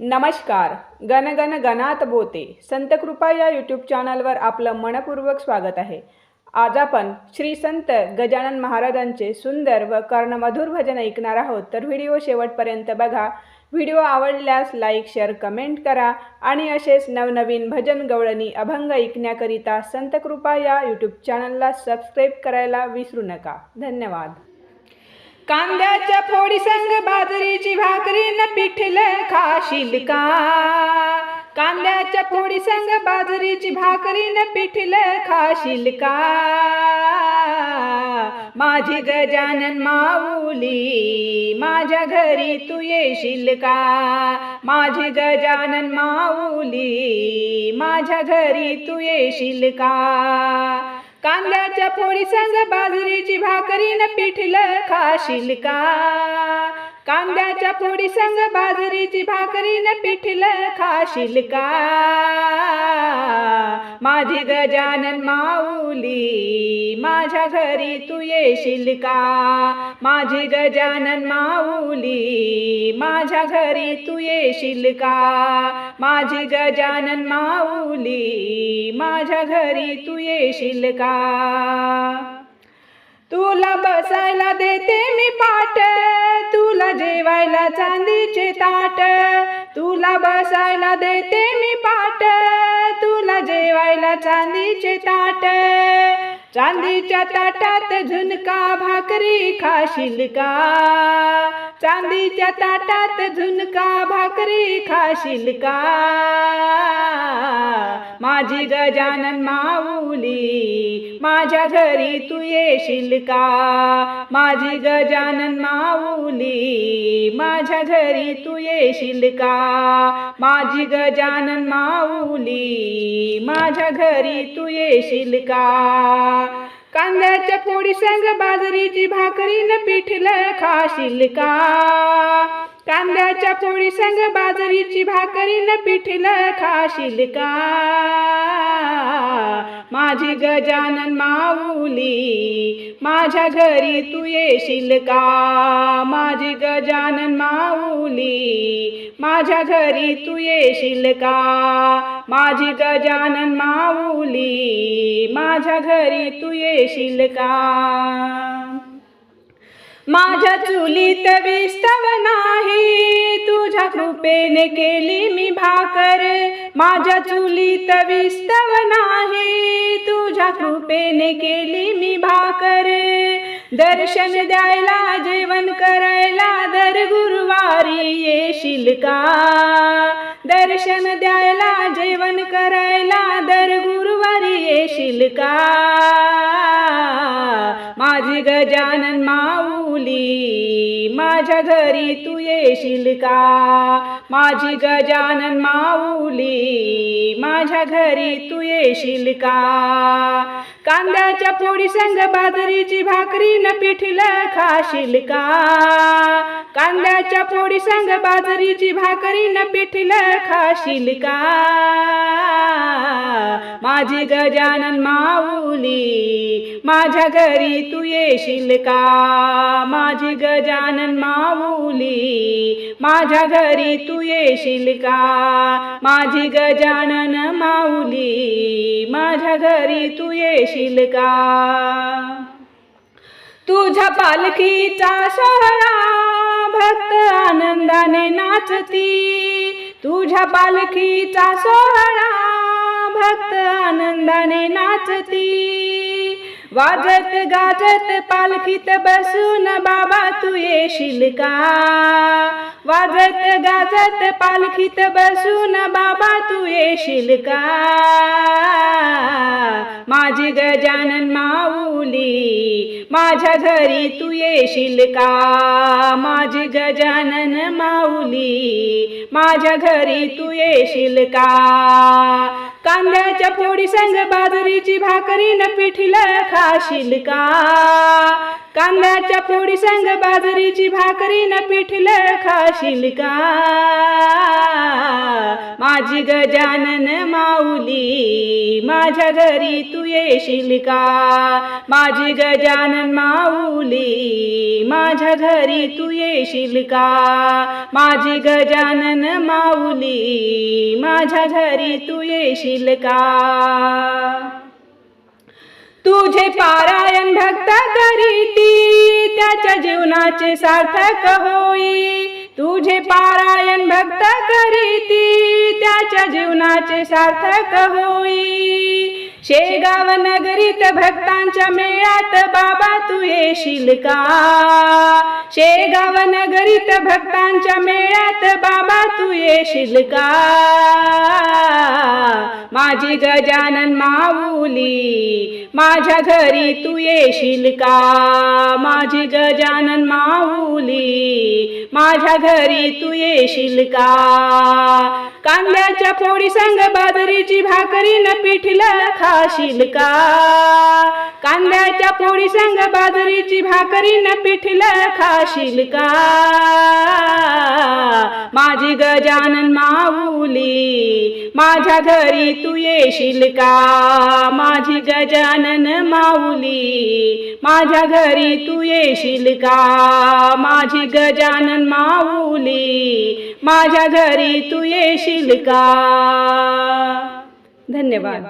नमस्कार. गणगण गणात बोते. संत कृपा या यूट्यूब चॅनलवर आपलं मनपूर्वक स्वागत आहे. आज आपण श्री संत गजानन महाराजांचे सुंदर व कर्णमधुर भजन ऐकणार आहोत. तर व्हिडिओ शेवटपर्यंत बघा. व्हिडिओ आवडल्यास लाईक शेअर कमेंट करा आणि असेच नवनवीन भजन गवळणी अभंग ऐकण्याकरिता संत कृपा या यूट्यूब चॅनलला सबस्क्राईब करायला विसरू नका. धन्यवाद. कांद्याच्या फोडी संग बाजरीची भाकरी न पिठलं खाशील का? कांद्याच्या फोडी संग बाजरीची भाकरी न पिठलं खाशील का? माझी गजानन माऊली माझ्या घरी तू येशील का? माझी गजानन माऊली माझ्या घरी तू येशील का? कांद्याच्या फोडी संग बाजरीची भाकरी न पिठलं खाशील का? कांद्याच्या पोळी संग बाजरीची भाकरी न पिठलं खाशील का? माझी गजानन माऊली माझ्या घरी तू येशील का? माझी गजानन माऊली माझ्या घरी तू येशील का? माझी गजानन माऊली माझ्या घरी तू येशील का? तुला बसायला देते मी पाट जेवायला चांदीचे ताट. तुला बसायला देते मी पाट. तुला जेवायला चांदीचे ताट. चांदीच्या ताटात झुणका भाकरी खाशील का? चांदीच्या ताटात झुणका भाकरी खाशील का? माझी गजानन माऊली माझ्या घरी तू येशील का? माझी गजानन माऊली माझ्या घरी तू येशील का? माझी गजानन माऊली माझ्या घरी तू येशील का? कांद्याच्या पोळी संग बाजरीची भाकरी न पिठलं खाशील का? कांद्याच्या पोळी संग बाजरीची भाकरी न पिठलं खाशील का? माझी गजानन माऊली माझ्या घरी तू येशील का? माझी गजानन माऊली माझ्या घरी तू येशील का? माझी गजानन माऊली माझ्या घरी तू येशील का? माझ्या चुलीत विस्तव नाही तुझ्या कृपेने केली मी भाकर. माझ्या चुलीत विस्तव नाही तुझ्या कृपेने केली मी भाकर. दर्शन द्यायला जेवण करायला दर गुरुवारी येशील का? दर्शन द्यायला जेवण करायला दर गुरुवारी येशील का? माझी गजानन माऊली माझ्या घरी तू येशील का? माझी गजानन माऊली माझ्या घरी तू येशील का? कांद्याच्या पोळी संग बाजरीची भाकरी न पिठलं खाशील का? कांद्याच्या पोळी संग बाजरीची भाकरी न पिठलं खाशील का? माझी गजानन माऊली माझ्या घरी तू येशील का? माझी गजानन माऊली माझ्या घरी तू येशील का? माझी गजानन माऊली माझ्या घरी तू येशील का? तुझ्या पालखीचा सोहळा भक्त आनंदाने नाचती तुझ्या पालखीचा सोहळा भक्त आनंदाने नाचती. वाजत गाजत पालखीत बसून बाबा तू येशील का? वाजत गाजत पालखीत बसून बाबा तू येशील का? माझी गजानन माऊली माझ्या घरी तू येशील का? माझी गजानन माऊली माझ्या घरी तू येशील का? पोळी संग बाजरीची भाकरी न पिठीला खाशील का? कांद्याच्या पोळी संग बाजरीची भाकरी न पिठीला खाशील का? माझी गजानन माऊली माझ्या घरी तू येशील का? माझी गजानन माऊली माझ्या घरी तू येशील का? माझी गजानन माऊली माझ्या घरी तू येशील का? तुझे पारायण भक्त करीती त्याच्या जीवनाचे सार्थक होई. तुझे पारायण भक्त करीती त्याच्या जीवनाचे सार्थक होई. शेगाव नगरीत भक्तांच्या मेळ्यात बाबा तू येशील का? शेगाव नगरीत भक्तांच्या मेळ्यात बाबा तू येशील का? माझी गजानन माऊली माझ्या घरी तू येशील का? माझी गजानन माऊली माझ्या घरी तू येशील का? कांद्याच्या पोळी संग बाजरीची भाकरी न पिठलं खाशील का? कांद्याच्या पोळी संग बाजरीची भाकरी न पिठलं खाशील का? माझी गजानन माऊली माझ्या घरी तू येशील का? माझी गजानन माऊली माझ्या घरी तू येशील का? माझी गजानन माऊली माझ्या घरी तू येशील का? धन्यवाद.